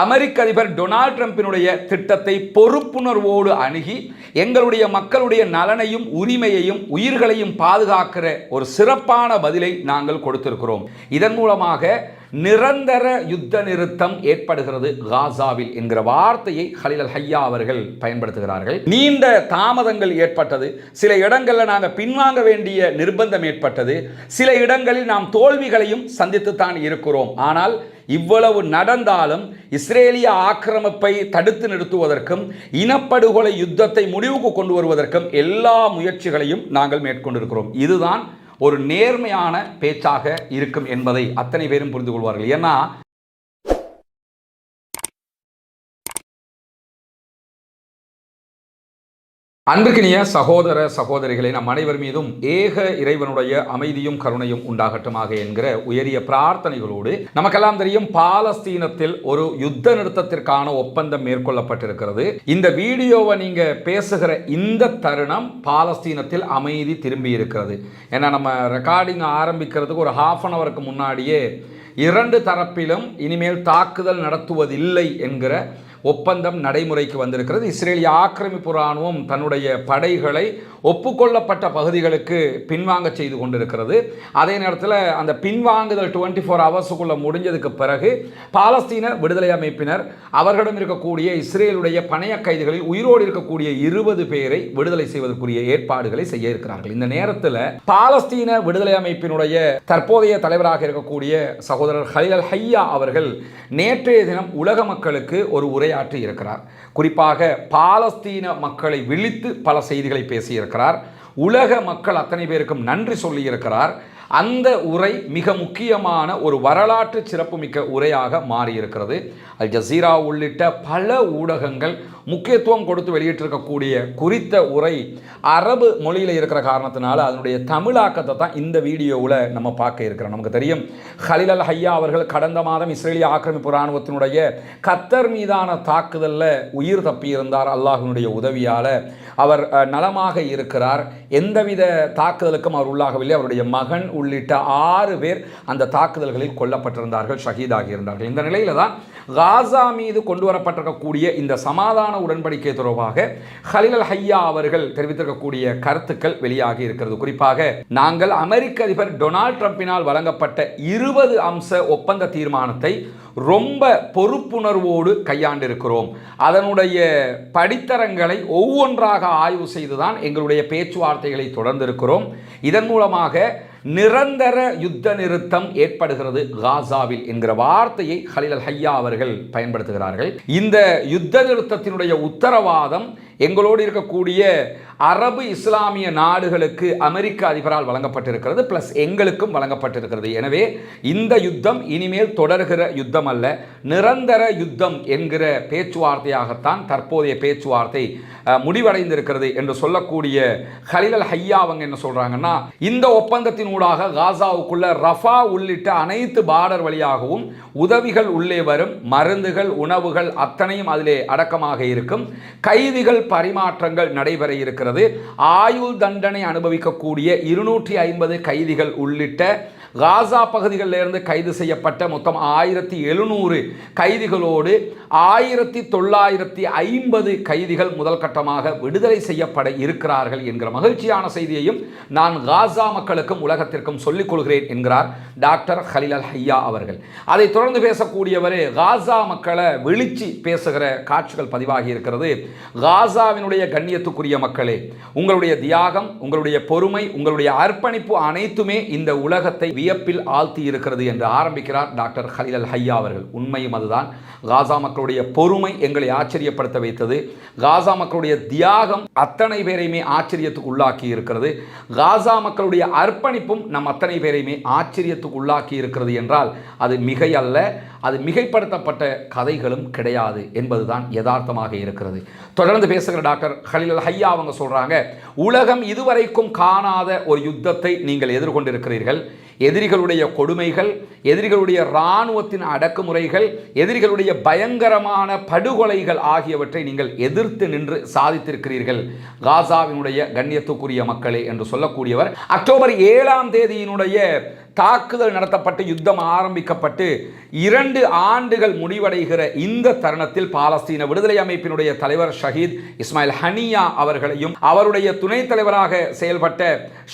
அமெரிக்க அதிபர் டொனால்ட் ட்ரம்பினுடைய திட்டத்தை பொறுப்புணர்வோடு அணுகி எங்களுடைய மக்களுடைய நலனையும் உரிமையையும் உயிர்களையும் பாதுகாக்கிற ஒரு சிறப்பான பதிலை நாங்கள் கொடுத்திருக்கிறோம். இதன் மூலமாக நிரந்தர யுத்த நிறுத்தம் ஏற்படுகிறது காசாவில் என்கிற வார்த்தையை ஹலில் அல் ஹையா அவர்கள் பயன்படுத்துகிறார்கள். நீண்ட தாமதங்கள் ஏற்பட்டது. சில இடங்களில் நாங்கள் பின்வாங்க வேண்டிய நிர்பந்தம் ஏற்பட்டது. சில இடங்களில் நாம் தோல்விகளையும் சந்தித்துத்தான் இருக்கிறோம். ஆனால் இவ்வளவு நடந்தாலும் இஸ்ரேலிய ஆக்கிரமிப்பை தடுத்து நிறுத்துவதற்கும் இனப்படுகொலை யுத்தத்தை முடிவுக்கு கொண்டு வருவதற்கும் எல்லா முயற்சிகளையும் நாங்கள் மேற்கொண்டிருக்கிறோம். இதுதான் ஒரு நேர்மையான பேச்சாக இருக்கும் என்பதை அத்தனை பேரும் புரிந்து கொள்வார்கள். ஏன்னா அன்பிற்கினிய சகோதர சகோதரிகளை நம் அனைவர் மீதும் ஏக இறைவனுடைய அமைதியும் கருணையும் உண்டாகட்டுமாக என்கிற உயரிய பிரார்த்தனைகளோடு நமக்கெல்லாம் தெரியும் பாலஸ்தீனத்தில் ஒரு யுத்த நிறுத்தத்திற்கான ஒப்பந்தம் மேற்கொள்ளப்பட்டிருக்கிறது. இந்த வீடியோவை நீங்க பேசுகிற இந்த தருணம் பாலஸ்தீனத்தில் அமைதி திரும்பி இருக்கிறது. ஏன்னா நம்ம ரெக்கார்டிங் ஆரம்பிக்கிறதுக்கு ஒரு ஹாஃப் அன் அவருக்கு முன்னாடியே இரண்டு தரப்பிலும் இனிமேல் தாக்குதல் நடத்துவதில்லை என்கிற ஒப்பந்தம் நடைமுறைக்கு வந்திருக்கிறது. இஸ்ரேலிய ஆக்கிரமிப்பு இராணுவம் தன்னுடைய படைகளை ஒப்புக்கொள்ளப்பட்ட பகுதிகளுக்கு பின்வாங்க செய்து கொண்டிருக்கிறது. அதே நேரத்தில் அந்த பின்வாங்குதல் டுவெண்ட்டி ஃபோர் ஹவர்ஸுக்குள்ளே முடிஞ்சதுக்கு பிறகு பாலஸ்தீன விடுதலை அமைப்பினர் அவர்களிடம் இருக்கக்கூடிய இஸ்ரேலுடைய பணைய கைதிகளில் உயிரோடு இருக்கக்கூடிய இருபது பேரை விடுதலை செய்வதற்குரிய ஏற்பாடுகளை செய்ய இருக்கிறார்கள். இந்த நேரத்தில் பாலஸ்தீன விடுதலை அமைப்பினுடைய தற்போதைய தலைவராக இருக்கக்கூடிய சகோதரர் ஹலில் ஹையா அவர்கள் நேற்றைய தினம் உலக மக்களுக்கு ஒரு உரையாற்றி இருக்கிறார். குறிப்பாக பாலஸ்தீன மக்களை விழித்து பல செய்திகளை பேசியிருக்கிறார். உலக மக்கள் அத்தனை பேருக்கும் நன்றி சொல்லியிருக்கிறார். அந்த உரை மிக முக்கியமான ஒரு வரலாற்று சிறப்புமிக்க உரையாக மாறியிருக்கிறது. அல் ஜசீரா உள்ளிட்ட பல ஊடகங்கள் முக்கியத்துவம் கொடுத்து வெளியிட்டிருக்கக்கூடிய குறித்த உரை அரபு மொழியில் இருக்கிற காரணத்தினால அதனுடைய தமிழாக்கத்தை தான் இந்த வீடியோவில் நம்ம பார்க்க இருக்கிறோம். நமக்கு தெரியும் ஹலில் அல் ஹையா அவர்கள் கடந்த மாதம் இஸ்ரேலிய ஆக்கிரமிப்பு இராணுவத்தினுடைய கத்தர் மீதான தாக்குதலில் உயிர் தப்பியிருந்தார் அல்லாஹினுடைய உதவியால். அவர் நலமாக இருக்கிறார். எந்தவித தாக்குதலுக்கும் அவர் உள்ளாகவில்லை. அவருடைய மகன் உள்ளிட்ட ஆறு பேர் அந்த தாக்குதல்களில் கொல்லப்பட்டிருந்தார்கள் ஷஹீதாகி இருந்தார்கள். இந்த நிலையில தான் காசா மீது கொண்டு வரப்பட்டிருக்கக்கூடிய இந்த சமாதான உடன்படிக்கை தொடர்பாக ஹலிலல் ஹையா அவர்கள் தெரிவித்திருக்கக்கூடிய கருத்துக்கள் வெளியாகி இருக்கிறது. குறிப்பாக நாங்கள் அமெரிக்க அதிபர் டொனால்ட் ட்ரம்பினால் வழங்கப்பட்ட இருபது அம்ச ஒப்பந்த தீர்மானத்தை ரொம்ப பொறுப்புணர்வோடு கையாண்டிருக்கிறோம். அதனுடைய படித்தரங்களை ஒவ்வொன்றாக ஆய்வு செய்துதான் எங்களுடைய பேச்சுவார்த்தைகளை தொடர்ந்திருக்கிறோம். இதன் மூலமாக நிரந்தர யுத்த நிறுத்தம் ஏற்படுகிறது காசாவில் என்கிற வார்த்தையை ஹலில் அல் ஹையா அவர்கள் பயன்படுத்துகிறார்கள். இந்த யுத்த நிறுத்தத்தினுடைய உத்தரவாதம் எங்களோடு இருக்கக்கூடிய அரபு இஸ்லாமிய நாடுகளுக்கு அமெரிக்க அதிபரால் வழங்கப்பட்டிருக்கிறது பிளஸ் எங்களுக்கும் வழங்கப்பட்டிருக்கிறது. எனவே இந்த யுத்தம் இனிமேல் தொடர்கிற யுத்தம் அல்ல நிரந்தர யுத்தம் என்கிற பேச்சுவார்த்தையாகத்தான் தற்போதைய பேச்சுவார்த்தை முடிவடைந்திருக்கிறது என்று சொல்லக்கூடிய ஹலிலல் ஹையா அவங்க என்ன சொல்கிறாங்கன்னா இந்த ஒப்பந்தத்தின் ஊடாக காசாவுக்குள்ள ரஃபா உள்ளிட்ட அனைத்து பார்டர் வழியாகவும் உதவிகள் உள்ளே வரும் மருந்துகள் உணவுகள் அத்தனையும் அதிலே அடக்கமாக இருக்கும் கைதிகள் பரிமாற்றங்கள் நடைபெற இருக்கிறது. ஆயுள் தண்டனை அனுபவிக்கக்கூடிய இருநூற்றி ஐம்பது கைதிகள் உள்ளிட்ட காசா பகுதிகளிலிருந்து கைது செய்யப்பட்ட மொத்தம் ஆயிரத்தி எழுநூறு கைதிகளோடு ஆயிரத்தி தொள்ளாயிரத்தி ஐம்பது கைதிகள் முதல் கட்டமாக விடுதலை செய்யப்பட இருக்கிறார்கள் என்கிற மகிழ்ச்சியான செய்தியையும் நான் காசா மக்களுக்கும் உலகத்திற்கும் சொல்லிக் கொள்கிறேன் என்கிறார் டாக்டர் ஹலில் அல் ஹையா அவர்கள். அதை தொடர்ந்து பேசக்கூடியவரே காசா மக்களை விழிச்சு பேசுகிற காட்சிகள் பதிவாகி இருக்கிறது. காசாவினுடைய கண்ணியத்துக்குரிய மக்களே உங்களுடைய தியாகம் உங்களுடைய பொறுமை உங்களுடைய அர்ப்பணிப்பு அனைத்துமே இந்த உலகத்தை வியப்பில் ஆழ்த்தி இருக்கிறது என்று ஆரம்பிக்கிறார் டாக்டர் ஹலில் அல் ஹையா அவர்கள். உண்மையும் அதுதான். காசா மக்களுடைய பொறுமை எங்களை ஆச்சரியப்படுத்த வைத்தது. காசா மக்களுடைய தியாகம் அத்தனை பேரையுமே ஆச்சரியத்துக்கு உள்ளாக்கி இருக்கிறது. காசா மக்களுடைய அர்ப்பணிப்பும் நம் அத்தனை பேரையுமே ஆச்சரியத்துக்கு உள்ளாக்கி இருக்கிறது என்றால் அது மிகை அல்ல அது மிகைப்படுத்தப்பட்ட கதைகளும் கிடையாது என்பதுதான் யதார்த்தமாக இருக்கிறது. தொடர்ந்து பேசுகிற டாக்டர் ஹலில் அல் ஹையா அவங்க சொல்கிறாங்க உலகம் இதுவரைக்கும் காணாத ஒரு யுத்தத்தை நீங்கள் எதிர்கொண்டிருக்கிறீர்கள். எதிரிகளுடைய கொடுமைகள் எதிரிகளுடைய இராணுவத்தின் அடக்குமுறைகள் எதிரிகளுடைய பயங்கரமான படுகொலைகள் ஆகியவற்றை நீங்கள் எதிர்த்து நின்று சாதித்திருக்கிறீர்கள். காசாவினுடைய கண்ணியத்துக்குரிய மக்களே என்று சொல்லக்கூடியவர் அக்டோபர் ஏழாம் தேதியினுடைய தாக்குதல் நடத்தப்பட்டு யுத்தம் ஆரம்பிக்கப்பட்டு இரண்டு ஆண்டுகள் முடிவடைகிற இந்த தருணத்தில் பாலஸ்தீன விடுதலை அமைப்பினுடைய தலைவர் ஷஹீத் இஸ்மாயில் ஹனியா அவர்களையும் அவருடைய துணைத் தலைவராக செயல்பட்ட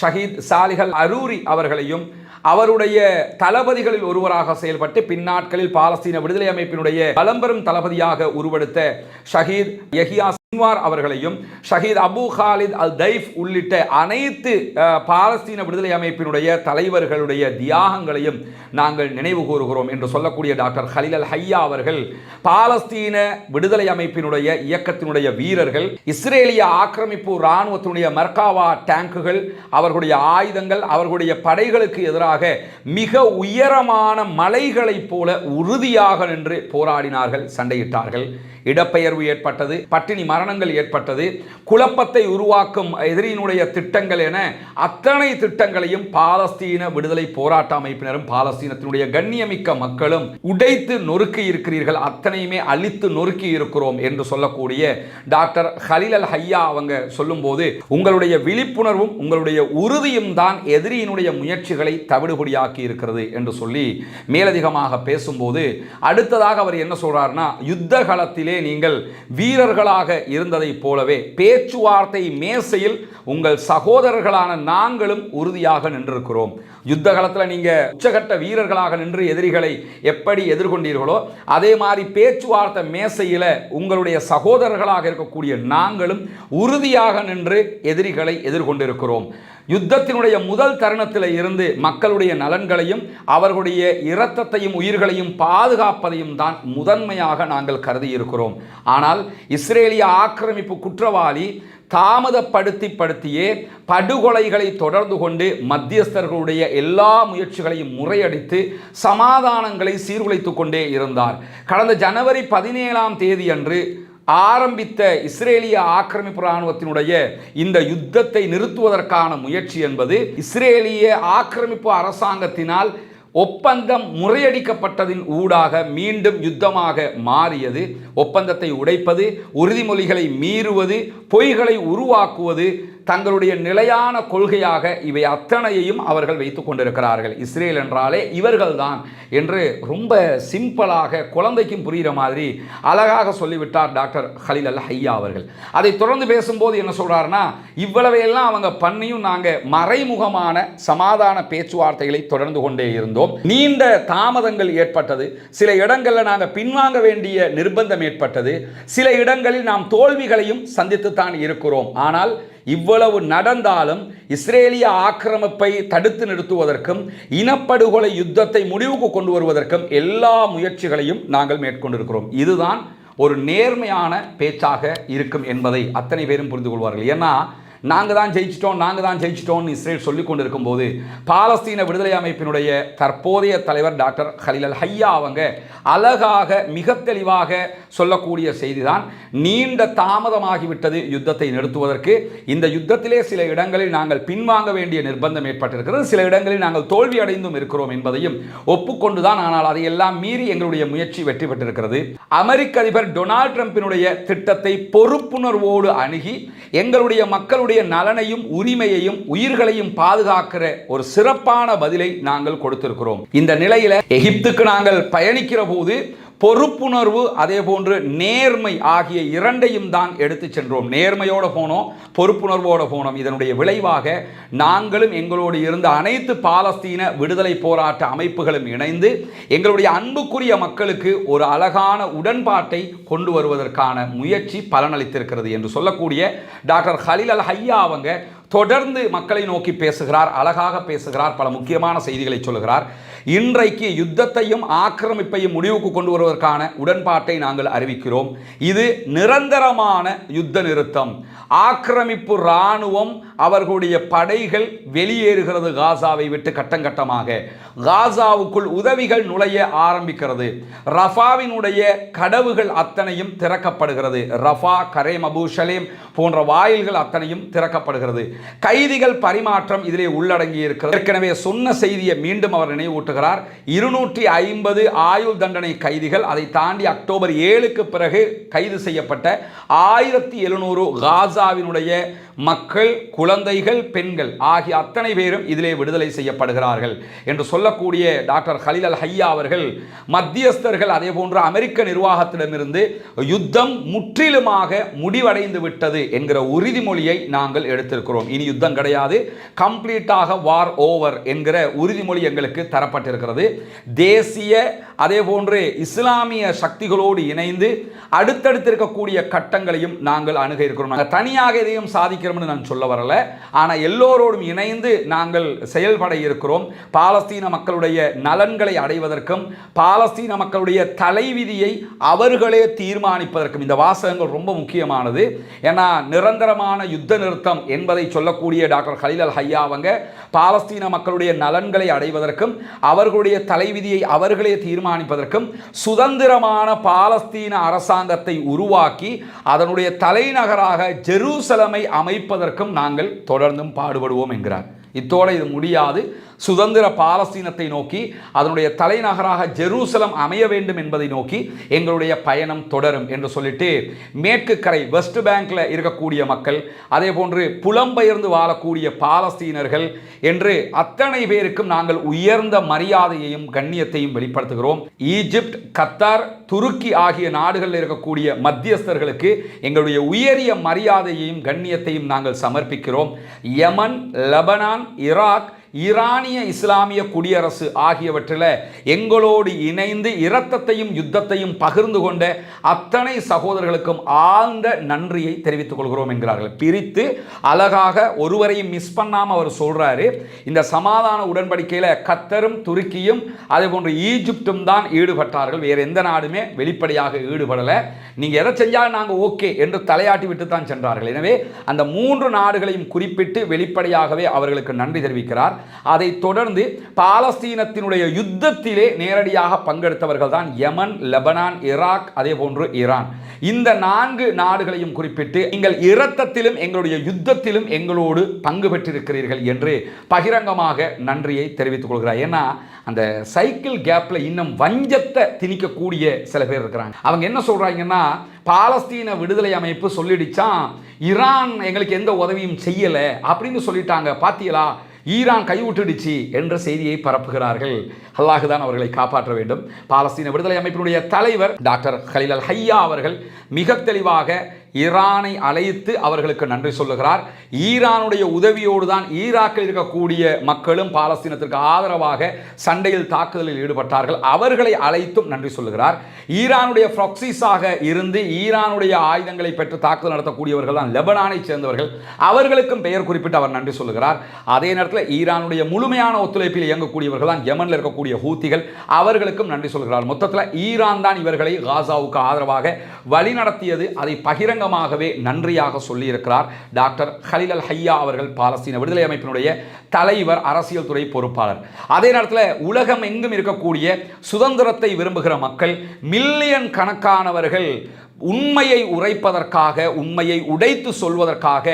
ஷஹீத் சாலிஹல் அரூரி அவர்களையும் அவருடைய தளபதிகளில் ஒருவராக செயல்பட்டு பின்னாட்களில் பாலஸ்தீன விடுதலை அமைப்பினுடைய பலம்பெரும் தளபதியாக உருவெடுத்த ஷஹீத் யஹியா சின்வார் அவர்களையும் ஷஹீத் அபு ஹாலித் அல் தைஃப் உள்ளிட்ட அனைத்து பாலஸ்தீன விடுதலை அமைப்பினுடைய தலைவர்களுடைய தியாகங்களையும் நாங்கள் நினைவு கூறுகிறோம் என்று சொல்லக்கூடிய டாக்டர் ஹலில் அல் ஹையா அவர்கள் பாலஸ்தீன விடுதலை அமைப்பினுடைய இயக்கத்தினுடைய வீரர்கள் இஸ்ரேலிய ஆக்கிரமிப்பு இராணுவத்தினுடைய மர்காவா டேங்குகள் அவர்களுடைய ஆயுதங்கள் அவர்களுடைய படைகளுக்கு எதிராக மிக உயரமான மலைகளைப் போல உறுதியாக நின்று போராடினார்கள் சண்டையிட்டார்கள். இடப்பெயர்வு ஏற்பட்டது பட்டினி மரணங்கள் ஏற்பட்டது குழப்பத்தை உருவாக்கும் எதிரியினுடைய திட்டங்கள் என அத்தனை திட்டங்களையும் பாலஸ்தீன விடுதலை போராட்ட அமைப்பினரும் பாலஸ்தீனத்தினுடைய கண்ணியமிக்க மக்களும் உடைத்து நொறுக்கி இருக்கிறீர்கள் அத்தனையுமே அழித்து நொறுக்கி இருக்கிறோம் என்று சொல்லக்கூடிய டாக்டர் ஹலில் அல் ஹையா அவங்க சொல்லும்போது உங்களுடைய விழிப்புணர்வும் உங்களுடைய உறுதியும் தான் எதிரியினுடைய முயற்சிகளை தவிடுபடியாக்கி இருக்கிறது என்று சொல்லி மேலதிகமாக பேசும்போது அடுத்ததாக அவர் என்ன சொல்றாருன்னா யுத்த களத்திலே நீங்கள் வீரர்களாக இருந்ததைப் போலவே பேச்சுவார்த்தை மேசையில் உங்கள் சகோதரர்களான நாங்களும் உறுதியாக நின்றிருக்கிறோம். யுத்த காலத்தில் நீங்கள் உச்சகட்ட வீரர்களாக நின்று எதிரிகளை எப்படி எதிர்கொண்டீர்களோ அதே மாதிரி பேச்சுவார்த்தை மேசையில் உங்களுடைய சகோதரர்களாக இருக்கக்கூடிய நாங்களும் உறுதியாக நின்று எதிரிகளை எதிர்கொண்டிருக்கிறோம். யுத்தத்தினுடைய முதல் தருணத்தில் இருந்து மக்களுடைய நலன்களையும் அவர்களுடைய இரத்தத்தையும் உயிர்களையும் பாதுகாப்பதையும் தான் முதன்மையாக நாங்கள் கருதி இருக்கிறோம் ஆனால் இஸ்ரேலிய ஆக்கிரமிப்பு குற்றவாளி தாமதப்படுத்தி படுத்தியே படுகொலைகளை தொடர்ந்து கொண்டு மத்தியஸ்தர்களுடைய எல்லா முயற்சிகளையும் முறையடித்து சமாதானங்களை சீர்குலைத்து கொண்டே இருந்தார். கடந்த ஜனவரி பதினேழாம் தேதி அன்று ஆரம்பித்த இஸ்ரேலிய ஆக்கிரமிப்பு இராணுவத்தினுடைய இந்த யுத்தத்தை நிறுத்துவதற்கான முயற்சி என்பது இஸ்ரேலிய ஆக்கிரமிப்பு அரசாங்கத்தினால் ஒப்பந்தம் முறையடிக்கப்பட்டதின் ஊடாக மீண்டும் யுத்தமாக மாறியது. ஒப்பந்தத்தை உடைப்பது உறுதிமொழிகளை மீறுவது பொய்களை உருவாக்குவது தங்களுடைய நிலையான கொள்கையாக இவை அத்தனையையும் அவர்கள் வைத்து கொண்டிருக்கிறார்கள். இஸ்ரேல் என்றாலே இவர்கள்தான் என்று ரொம்ப சிம்பிளாக குழந்தைக்கும் புரிகிற மாதிரி அழகாக சொல்லிவிட்டார் டாக்டர் ஹலில் அல் ஹையா அவர்கள். அதை தொடர்ந்து பேசும்போது என்ன சொல்கிறாருன்னா இவ்வளவையெல்லாம் அவங்க பண்ணியும் நாங்கள் மறைமுகமான சமாதான பேச்சுவார்த்தைகளை தொடர்ந்து கொண்டே இருந்தோம். நீண்ட தாமதங்கள் ஏற்பட்டது. சில இடங்களில் நாங்கள் பின்வாங்க வேண்டிய நிர்பந்தம் ஏற்பட்டது. சில இடங்களில் நாம் தோல்விகளையும் சந்தித்துத்தான் இருக்கிறோம். ஆனால் இவ்வளவு நடந்தாலும் இஸ்ரேலிய ஆக்கிரமிப்பை தடுத்து நிறுத்துவதற்கும் இனப்படுகொலை யுத்தத்தை முடிவுக்கு கொண்டு வருவதற்கும் எல்லா முயற்சிகளையும் நாங்கள் மேற்கொண்டிருக்கிறோம். இதுதான் ஒரு நேர்மையான பேச்சாக இருக்கும் என்பதை அத்தனை பேரும் புரிந்து கொள்வார்கள். ஏன்னா நாங்கள் தான் ஜெயிச்சிட்டோம் நாங்கள் தான் ஜெயிச்சிட்டோம்னு இஸ்ரேல் சொல்லிக் கொண்டிருக்கும் போது பாலஸ்தீன விடுதலை அமைப்பினுடைய தற்போதைய தலைவர் டாக்டர் ஹலிலல் ஹையா அவங்க அழகாக மிக தெளிவாக சொல்லக்கூடிய செய்திதான் நீண்ட தாமதமாகிவிட்டது யுத்தத்தை நிறுத்துவதற்கு. இந்த யுத்தத்திலே சில இடங்களில் நாங்கள் பின்வாங்க வேண்டிய நிர்பந்தம் ஏற்பட்டிருக்கிறது. சில இடங்களில் நாங்கள் தோல்வி அடைந்தும் இருக்கிறோம் என்பதையும் ஒப்புக்கொண்டுதான் ஆனால் அதையெல்லாம் மீறி எங்களுடைய முயற்சி வெற்றி பெற்றிருக்கிறது. அமெரிக்க அதிபர் டொனால்ட் ட்ரம்பினுடைய திட்டத்தை பொறுப்புணர்வோடு அணுகி எங்களுடைய மக்களுடைய நலனையும் உரிமையையும் உயிர்களையும் பாதுகாக்கிற ஒரு சிறப்பான பதிலை நாங்கள் கொடுத்திருக்கிறோம். இந்த நிலையில எகிப்துக்கு நாங்கள் பயணிக்கிற போது பொறுப்புணர்வு அதே போன்று நேர்மை ஆகிய இரண்டையும் தான் எடுத்து சென்றோம். நேர்மையோடு போனோம் பொறுப்புணர்வோடு போனோம். இதனுடைய விளைவாக நாங்களும் எங்களோடு இருந்த அனைத்து பாலஸ்தீன விடுதலை போராட்ட அமைப்புகளும் இணைந்து எங்களுடைய அன்புக்குரிய மக்களுக்கு ஒரு அழகான உடன்பாட்டை கொண்டு வருவதற்கான முயற்சி பலனளித்திருக்கிறது என்று சொல்லக்கூடிய டாக்டர் ஹலில் அல் ஹையா அவங்க தொடர்ந்து மக்களை நோக்கி பேசுகிறார் அழகாக பேசுகிறார் பல முக்கியமான செய்திகளை சொல்லுகிறார். இன்றைக்கு யுத்தத்தையும் ஆக்கிரமிப்பையும் முடிவுக்கு கொண்டு வருவதற்கான உடன்பாட்டை நாங்கள் அறிவிக்கிறோம். இது நிரந்தரமான யுத்த நிறுத்தம். ஆக்கிரமிப்பு இராணுவம் அவர்களுடைய படைகள் வெளியேறுகிறது காசாவை விட்டு கட்டங்கட்டமாக. காசாவுக்குள் உதவிகள் நுழைய ஆரம்பிக்கிறது. ரஃபாவினுடைய கடவுகள் அத்தனையும் திறக்கப்படுகிறது. ரஃபா கரேம் அபு ஷலேம் போன்ற வாயில்கள் அத்தனையும் திறக்கப்படுகிறது. கைதிகள் பரிமாற்றம் இதிலே உள்ளடங்கி இருக்கிறது ஏற்கனவே சொன்ன செய்தியை மீண்டும் அவர் நினைவூட்டுகிறார். இருநூற்றி ஐம்பது ஆயுள் தண்டனை கைதிகள் அதை தாண்டி அக்டோபர் ஏழுக்கு பிறகு கைது செய்யப்பட்ட ஆயிரத்தி எழுநூறு காசா காசாவினுடைய மக்கள் குழந்தைகள் பெண்கள் ஆகிய அத்தனை பேரும் இதிலே விடுதலை செய்யப்படுகிறார்கள் என்று சொல்லக்கூடிய டாக்டர் ஹலில் அல் ஹையா அவர்கள் மத்தியஸ்தர்கள் அதே போன்று அமெரிக்க நிர்வாகத்திடமிருந்து யுத்தம் முற்றிலுமாக முடிவடைந்து விட்டது என்கிற உறுதிமொழியை நாங்கள் எடுத்திருக்கிறோம். இனி யுத்தம் கிடையாது. கம்ப்ளீட்டாக வார் ஓவர் என்கிற உறுதிமொழி எங்களுக்கு தரப்பட்டிருக்கிறது. தேசிய அதே போன்று இஸ்லாமிய சக்திகளோடு இணைந்து அடுத்தடுத்து இருக்கக்கூடிய கட்டங்களையும் நாங்கள் அணுக இருக்கிறோம். நாங்கள் தனியாக எதையும் சாதிக்கிறோம்னு நான் சொல்ல வரல. ஆனால் எல்லோரோடும் இணைந்து நாங்கள் செயல்பட இருக்கிறோம். பாலஸ்தீன மக்களுடைய நலன்களை அடைவதற்கும் பாலஸ்தீன மக்களுடைய தலைவிதியை அவர்களே தீர்மானிப்பதற்கும் இந்த வாசகங்கள் ரொம்ப முக்கியமானது. ஏன்னா நிரந்தரமான யுத்த நிறுத்தம் என்பதை சொல்லக்கூடிய டாக்டர் ஹலீல் அல் ஹையா அவங்க பாலஸ்தீன மக்களுடைய நலன்களை அடைவதற்கும் அவர்களுடைய தலைவிதியை அவர்களே தீர்மானிப்பதற்கும் சுதந்திரமான பாலஸ்தீன அரசாங்கத்தை உருவாக்கி அதனுடைய தலைநகராக ஜெருசலமை அமை அமைப்பதற்கும் நாங்கள் தொடர்ந்தும் பாடுபடுவோம் என்கிறார். இத்தோடு இது முடியாது. சுதந்திர பாலஸ்தீனத்தை நோக்கி அதனுடைய தலைநகராக ஜெருசலம் அமைய வேண்டும் என்பதை நோக்கி எங்களுடைய பயணம் தொடரும் என்று சொல்லிட்டு மேற்கு கரை வெஸ்ட் பேங்க்ல இருக்கக்கூடிய மக்கள் அதே போன்று புலம்பெயர்ந்து வாழக்கூடிய பாலஸ்தீனர்கள் என்று அத்தனை பேருக்கும் நாங்கள் உயர்ந்த மரியாதையையும் கண்ணியத்தையும் வெளிப்படுத்துகிறோம். ஈஜிப்ட் கத்தார் துருக்கி ஆகிய நாடுகளில் இருக்கக்கூடிய மத்தியஸ்தர்களுக்கு எங்களுடைய உயரிய மரியாதையையும் கண்ணியத்தையும் நாங்கள் சமர்ப்பிக்கிறோம். யமன் லெபனான் ஈராக் ஈரானிய இஸ்லாமிய குடியரசு ஆகியவற்றில் எங்களோடு இணைந்து இரத்தத்தையும் யுத்தத்தையும் பகிர்ந்து கொண்ட அத்தனை சகோதரர்களுக்கும் ஆழ்ந்த நன்றியை தெரிவித்துக் கொள்கிறோம் என்கிறார்கள். பிரித்து அழகாக ஒருவரையும் மிஸ் பண்ணாமல் அவர் சொல்கிறாரு இந்த சமாதான உடன்படிக்கையில் கத்தரும் துருக்கியும் அதே போன்று ஈஜிப்டும் தான் ஈடுபட்டார்கள். வேறு எந்த நாடுமே வெளிப்படையாக ஈடுபடலை. நீங்கள் எதை செஞ்சாலும் நாங்கள் ஓகே என்று தலையாட்டி விட்டு தான் சென்றார்கள். எனவே அந்த மூன்று நாடுகளையும் குறிப்பிட்டு வெளிப்படையாகவே அவர்களுக்கு நன்றி தெரிவிக்கிறார். அதை தொடர்ந்து பாலஸ்தீனத்தினுடைய யுத்தத்திலே நேரடியாக பங்கெடுத்தவர்கள் தான் யமன் லெபனான் ஈராக் அதே போன்று ஈரான். இந்த நான்கு நாடுகளையும் குறிப்பிட்டு நீங்கள் இரத்தத்திலும் எங்களுடைய யுத்தத்திலும் எங்களோடு பங்கு பெற்றிருக்கிறீர்கள் என்று பகிரங்கமாக நன்றியை தெரிவித்துக் கொள்கிறார். ஏன்னா அந்த சைக்கிள் கேப்பில் இன்னும் வஞ்சத்தை திணிக்கக்கூடிய சில பேர் இருக்கிறாங்க. அவங்க என்ன சொல்கிறாங்கன்னா பாலஸ்தீன விடுதலை அமைப்பு சொல்லிடுச்சான் ஈரான் எங்களுக்கு எந்த உதவியும் செய்யலை அப்படின்னு சொல்லிட்டாங்க. பார்த்தீங்களா ஈரான் கைவிட்டுடுச்சு என்ற செய்தியை பரப்புகிறார்கள். அல்லாஹு தான் அவர்களை காப்பாற்ற வேண்டும். பாலஸ்தீன விடுதலை அமைப்பினுடைய தலைவர் டாக்டர் ஹலில் அல் ஹையா அவர்கள் மிக தெளிவாக ஈரானை அழைத்து அவர்களுக்கு நன்றி சொல்லுகிறார். ஈரானுடைய உதவியோடு தான் ஈராக்கில் இருக்கக்கூடிய மக்களும் பாலஸ்தீனத்திற்கு ஆதரவாக சண்டையில் தாக்குதலில் ஈடுபட்டார்கள். அவர்களை அழைத்தும் நன்றி சொல்லுகிறார். ஈரானுடைய ஃப்ராக்சிஸாக இருந்து ஈரானுடைய ஆயுதங்களை பெற்று தாக்குதல் நடத்தக்கூடியவர்கள் தான் லெபனானை சேர்ந்தவர்கள். அவர்களுக்கும் பெயர் குறிப்பிட்டு அவர் நன்றி சொல்லுகிறார். அதே நேரத்தில் ஈரானுடைய முழுமையான ஒத்துழைப்பில் இயங்கக்கூடியவர்கள் தான் யமனில் இருக்கக்கூடிய ஹூத்திகள். அவர்களுக்கும் நன்றி சொல்கிறார் மொத்தத்தில் ஈரான் தான் இவர்களை காசாவுக்கு ஆதரவாக வழிநடத்தியது. அதை பகிரங்க பகிரங்கமாகவே நன்றியாக சொல்லியிருக்கிறார். டாக்டர் ஹலில் அல் ஹையா அவர்கள் பாலஸ்தீன விடுதலை அமைப்பினுடைய தலைவர் அரசியல் துறை பொறுப்பாளர். அதே நேரத்தில் உலகம் எங்கும் இருக்கக்கூடிய சுதந்திரத்தை விரும்புகிற மக்கள் மில்லியன் கணக்கானவர்கள் உண்மையை உரைப்பதற்காக உண்மையை உடைத்து சொல்வதற்காக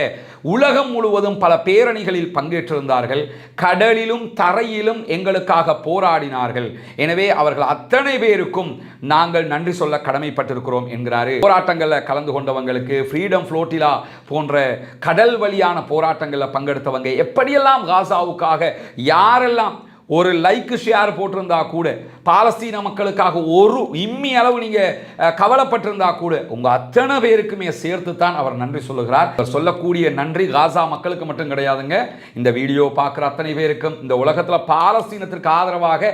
உலகம் முழுவதும் பல பேரணிகளில் பங்கேற்றிருந்தார்கள். கடலிலும் தரையிலும் எங்களுக்காக போராடினார்கள். எனவே அவர்கள் அத்தனை பேருக்கும் நாங்கள் நன்றி சொல்ல கடமைப்பட்டிருக்கிறோம் என்கிறாரு. போராட்டங்களில் கலந்து கொண்டவங்களுக்கு ஃப்ரீடம் ஃப்ளோட்டிலா போன்ற கடல் வழியான போராட்டங்களில் பங்கெடுத்தவங்க எப்படியெல்லாம் காசாவுக்காக யாரெல்லாம் ஒரு லைக் ஷேர் போட்டிருந்தா கூட பாலஸ்தீன மக்களுக்காக ஒரு இம்மி அளவு நீங்கள் கவலைப்பட்டிருந்தா கூட உங்கள் அத்தனை பேருக்குமே சேர்த்து தான் அவர் நன்றி சொல்லுகிறார். சொல்லக்கூடிய நன்றி காசா மக்களுக்கு மட்டும் கிடையாதுங்க. இந்த வீடியோ பார்க்குற அத்தனை பேருக்கும் இந்த உலகத்தில் பாலஸ்தீனத்திற்கு ஆதரவாக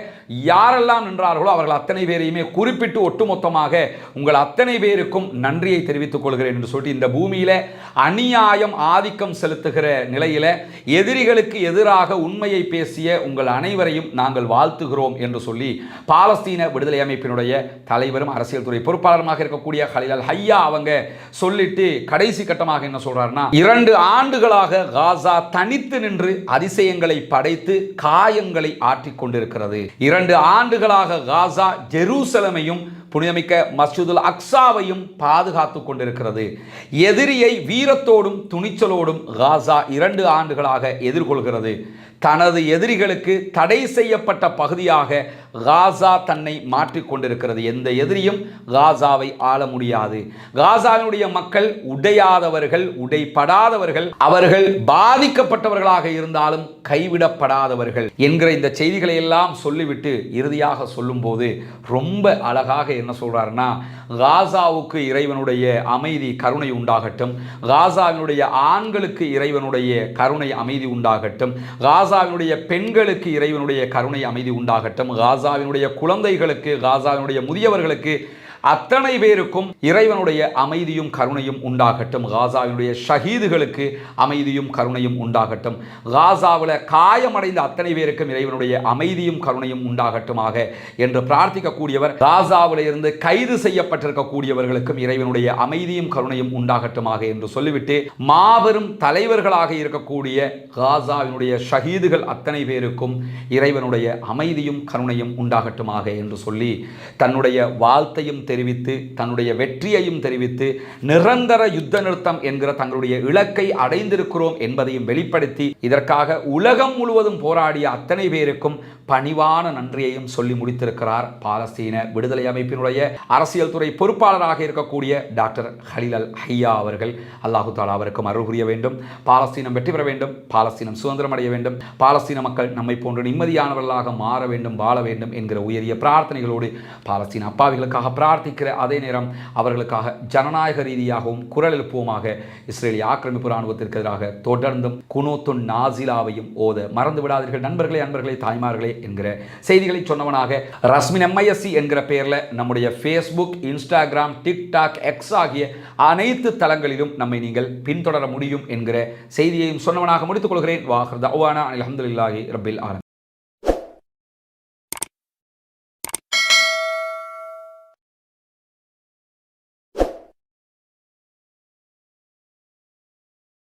யாரெல்லாம் நின்றார்களோ அவர்கள் அத்தனை பேரையுமே குறிப்பிட்டு ஒட்டுமொத்தமாக உங்கள் அத்தனை பேருக்கும் நன்றியை தெரிவித்துக் கொள்கிறேன் என்று சொல்லிட்டு இந்த பூமியில் அநியாயம் ஆதிக்கம் செலுத்துகிற நிலையில் எதிரிகளுக்கு எதிராக உண்மையை பேசிய உங்கள் அனைவரையும் நாங்கள் வாழ்த்துகிறோம் என்று சொல்லி பாலஸ்தீன விடுதலை அமைப்பினுடைய தலைவரும் அரசியல் துறை பொறுப்பாளருமாக இருக்கக்கூடிய ஹலிலால் ஹையா அவங்க சொல்லிட்டு கடைசி கட்டமாக என்ன சொல்றாருன்னா இரண்டு ஆண்டுகளாக காசா தனித்து நின்று அதிசயங்களை படைத்து காயங்களை ஆற்றிக் கொண்டிருக்கிறது இரண்டு ஆண்டுகளாக காசா ஜெருசலமையும் புனிதமிக்க மசூதுல் அக்ஸாவையும் பாதுகாத்து கொண்டிருக்கிறது. எதிரியை வீரத்தோடும் துணிச்சலோடும் காசா இரண்டு ஆண்டுகளாக எதிர்கொள்கிறது. தனது எதிரிகளுக்கு தடை செய்யப்பட்ட பகுதியாக காசா தன்னை மாற்றிக் கொண்டிருக்கிறது. எந்த எதிரியும் காசாவை ஆள முடியாது. காசாவினுடைய மக்கள் உடையாதவர்கள் உடைப்படாதவர்கள் அவர்கள் பாதிக்கப்பட்டவர்களாக இருந்தாலும் கைவிடப்படாதவர்கள் என்கிற இந்த செய்திகளை எல்லாம் சொல்லிவிட்டு இறுதியாக சொல்லும்போது ரொம்ப அழகாக என்ன சொல்கிறாருன்னா காசாவுக்கு இறைவனுடைய அமைதி கருணை உண்டாகட்டும். காசாவினுடைய ஆண்களுக்கு இறைவனுடைய கருணை அமைதி உண்டாகட்டும். காசாவினுடைய பெண்களுக்கு இறைவனுடைய கருணை அமைதி உண்டாகட்டும். காசாவினுடைய குழந்தைகளுக்கு காசாவினுடைய முதியவர்களுக்கு அத்தனை பேருக்கும் இறைவனுடைய அமைதியும் கருணையும் உண்டாகட்டும். காசாவினுடைய ஷஹீதுகளுக்கு அமைதியும் கருணையும் உண்டாகட்டும். காசாவில் காயமடைந்த அத்தனை பேருக்கும் இறைவனுடைய அமைதியும் கருணையும் உண்டாகட்டுமாக என்று பிரார்த்திக்கக்கூடியவர் காசாவில் இருந்து கைது செய்யப்பட்டிருக்கக்கூடியவர்களுக்கும் இறைவனுடைய அமைதியும் கருணையும் உண்டாகட்டுமாக என்று சொல்லிவிட்டு மாபெரும் தலைவர்களாக இருக்கக்கூடிய காசாவினுடைய ஷஹீதுகள் அத்தனை பேருக்கும் இறைவனுடைய அமைதியும் கருணையும் உண்டாகட்டுமாக என்று சொல்லி தன்னுடைய வாழ்த்தையும் தெரிவித்து தன்னுடைய வெற்றியையும் தெரிவித்து நிரந்தர யுத்த நிறுத்தம் என்கிற தங்களுடைய இலக்கை அடைந்திருக்கிறோம் என்பதையும் வெளிப்படுத்தி இதற்காக உலகம் முழுவதும் போராடிய அத்தனை பேருக்கும் பணிவான நன்றியையும் சொல்லி முடித்திருக்கிறார் பாலஸ்தீன விடுதலை அமைப்பினுடைய அரசியல் துறை பொறுப்பாளராக இருக்கக்கூடிய டாக்டர் ஹலில் அல் ஹையா அவர்கள். அல்லாஹு தாலா அவருக்கும் அருள் புரிய வேண்டும். பாலஸ்தீனம் வெற்றி பெற வேண்டும். பாலஸ்தீனம் சுதந்திரம் அடைய வேண்டும். பாலஸ்தீன மக்கள் நம்மை போன்று நிம்மதியானவர்களாக மாற வேண்டும் வாழ வேண்டும் என்கிற உயரிய பிரார்த்தனைகளோடு பாலஸ்தீன அப்பாவிகளுக்காக பிரார்த்திக்கிற அதே நேரம் அவர்களுக்காக ஜனநாயக ரீதியாகவும் குரல் எழுப்புவோமாக இஸ்ரேலிய ஆக்கிரமிப்பு ராணுவத்திற்கு எதிராக தொடர்ந்தும் குனோத்துன் நாசிலாவையும் ஓத மறந்து விடாதீர்கள் நண்பர்களே அன்பர்களே தாய்மார்களே என்கிற செய்திகளை சொன்னவனாக ரஸ்மின் எம்ஐஎஸ்சி என்கிற பெயரில் நம்முடைய ஃபேஸ்புக் இன்ஸ்டாகிராம் டிக்டாக் எக்ஸ் ஆகிய அனைத்து தளங்களிலும் நம்மை நீங்கள் பின்தொடர முடியும் என்கிற செய்தியையும் சொன்னவனாக முடித்துக் கொள்கிறேன். வாஹர் தவானா அலமதுல்லாஹி ரபில் ஆலம்